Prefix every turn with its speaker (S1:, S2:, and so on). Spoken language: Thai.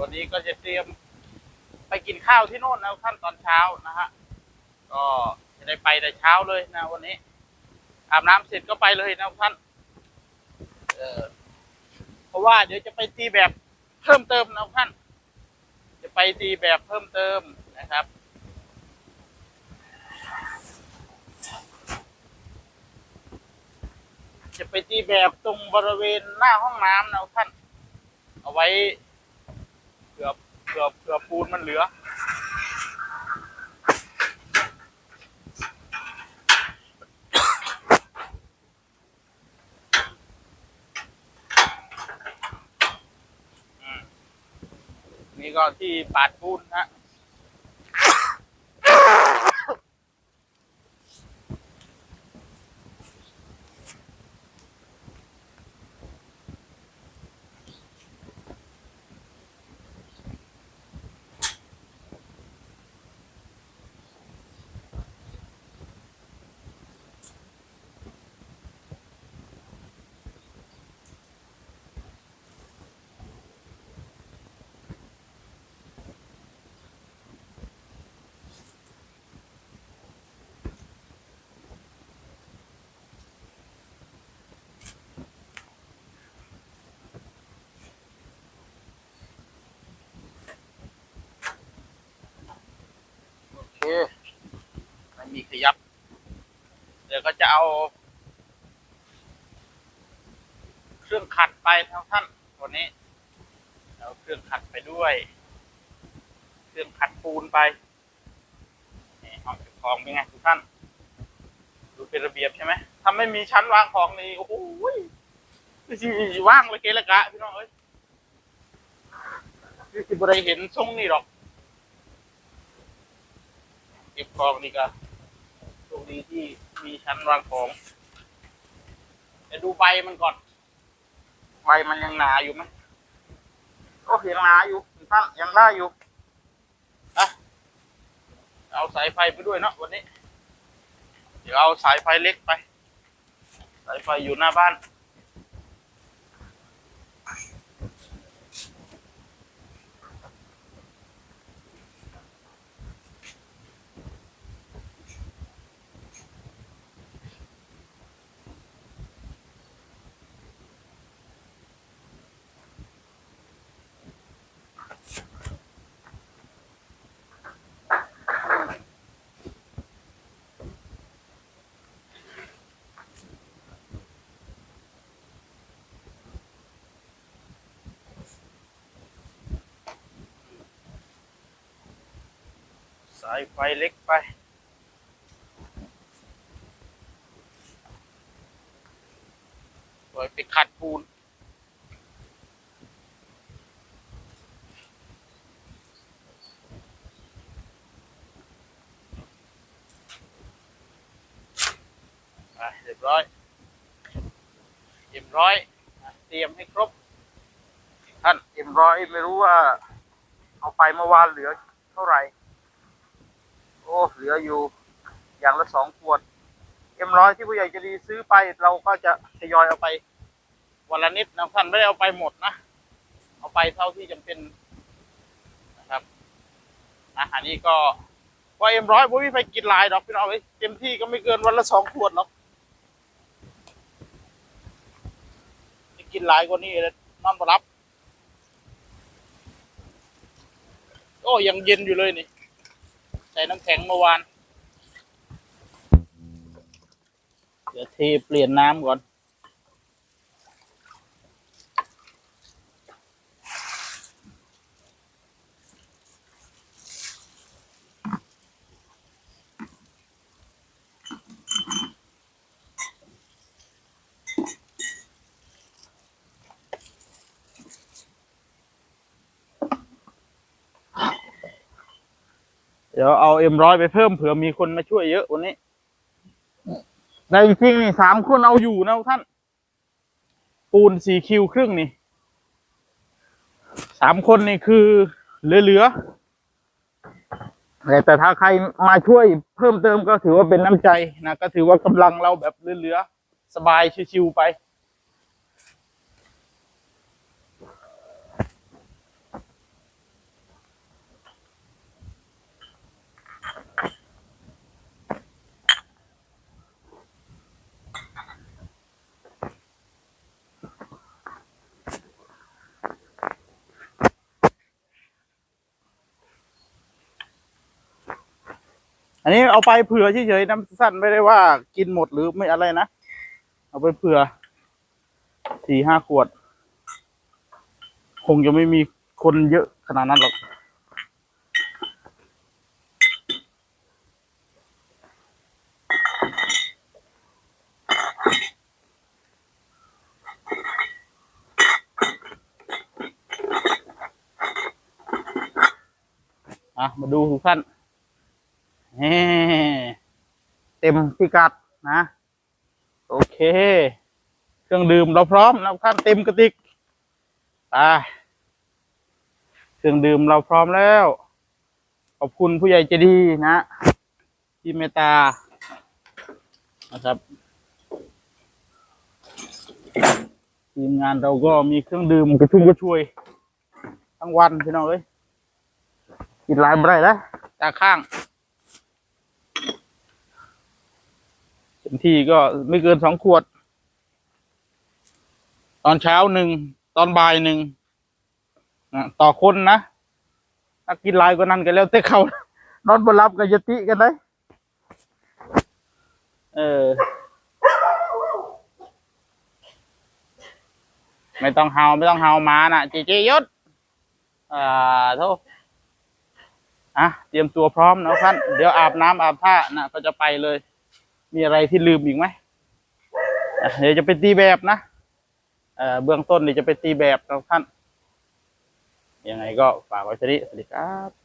S1: วันนี้ก็จะเตรียมไปกินข้าวที่โน่นนะท่านตอนเช้านะฮะ ก็จะได้ไปแต่เช้าเลยนะวันนี้ อาบน้ำเสร็จก็ไปเลยนะท่าน เออเพราะว่าเดี๋ยวจะไปตีแบบเพิ่มเติมนะท่าน จะไปตีแบบเพิ่มเติมนะครับจะไปตีแบบตรงบริเวณหน้าห้องน้ำนะท่าน เอาไว้ ผื่อเผื่อเผื่อปูนมันเหลืออืมนี่ก็ที่ปาดปูนนะ โอเค ไม่มีขยับ เอา เครื่องขัดไปทั้งท่านวันนี้ เอาเครื่องขัดไปด้วย เครื่องขัดปูนไปนี่ห้องเก็บของเป็นไงทุกท่าน ดูเป็นระเบียบใช่ไหมถ้าไม่มีชั้นวางของนี่โอ้โหสิว่างเลยเกละกะพี่น้องเอ้ยนี่สิบได้เห็นทรงนี่หรอกเก็บของนี่ก็ คดีที่มีชั้นวางของเดี๋ยวดูใบมันก่อน ใบมันยังหนาอยู่ไหมโอ้ยังหนาอยู่ท่านยังได้อยู่อะเอาสายไฟไปด้วยเนาะวันนี้ เดี๋ยวเอาสายไฟเล็กไป สายไฟอยู่หน้าบ้าน สายไฟเล็กไป ปล่อยไปขัดปูน อะเรียบร้อย เรียบร้อยอะเตรียมให้ครบ ท่านเรียบร้อยไม่รู้ว่า เอาไปเมื่อวานเหลือเท่าไหร่ อ้เหลืออยู่อย่างละสองขวดเอ็มร้อยที่ผู้ใหญ่จะดีซื้อไปเราก็จะทยอยเอาไปวันละนิดนะท่านไม่ได้เอาไปหมดนะ เอาไปเท่าที่จำเป็นนะครับนะอันนี้ก็ว่าเอ็มร้อยผมไม่ไปกินลายดอกพี่น้องเอ้ยเต็มที่ก็ไม่เกินวันละสองขวดหรอกจะกินลายกว่านี้เลยนอนรับ โอ้ยังเย็นอยู่เลยนี่ ส่น้ำแข็งเมื่อวาน เดี๋ยวเทเปลี่ยนน้ำก่อน ดี๋ยวเอาเอ็มร้อยไปเพิ่มเผื่อมีคนมาช่วยเยอะวันนี้แต่จริงนี่สามคนเอาอยู่นะท่าน ปูนสี่คิวครึ่งนี่สามคนนี่คือเหลือๆแต่แต่ถ้าใครมาช่วยเพิ่มเติมก็ถือว่าเป็นน้ำใจนะก็ถือว่ากำลังเราแบบเหลือๆสบายชิวๆไป อันนี้เอาไปเผื่อเฉยๆน้ำสั้นไม่ได้ว่ากินหมดหรือไม่อะไรนะ เอาไปเผื่อสี่ห้าขวด คงจะไม่มีคนเยอะขนาดนั้นหรอกอะมาดูทุกท่าน เฮ้เต็มพิกัดนะ โอเค เครื่องดื่มเราพร้อมนะทุกท่านเต็มกระติกไปเครื่องดื่มเราพร้อมแล้ว ขอบคุณผู้ใหญ่ใจดีนะที่เมตตา นะครับ ทีมงานเราก็มีเครื่องดื่มกระชุ่มกระชวย ทั้งวันพี่น้องเอ้ยกินหลายบ่ได้แล้วตาข้าง ต็มที่ก็ไม่เกินสองขวด ตอนเช้าหนึ่งตอนบ่ายหนึ่งนะต่อคนนะถ้ากินลายกว่านั้นก็แล้วแต่เขานอนบนรับกับยติกันเลยเออ ไม่ต้องเฮาไม่ต้องเฮามานะจีจียศอ่าโทษอะเตรียมตัวพร้อมนะท่านเดี๋ยวอาบน้ำอาบท่านะก็จะไปเลย มีอะไรที่ลืมอีกไหมเดี๋ยวจะไปตีแบบนะเอ่อเบื้องต้นเดี๋ยวจะไปตีแบบนะท่านยังไงก็ฝากไว้ที่นี้สวัสดีครับ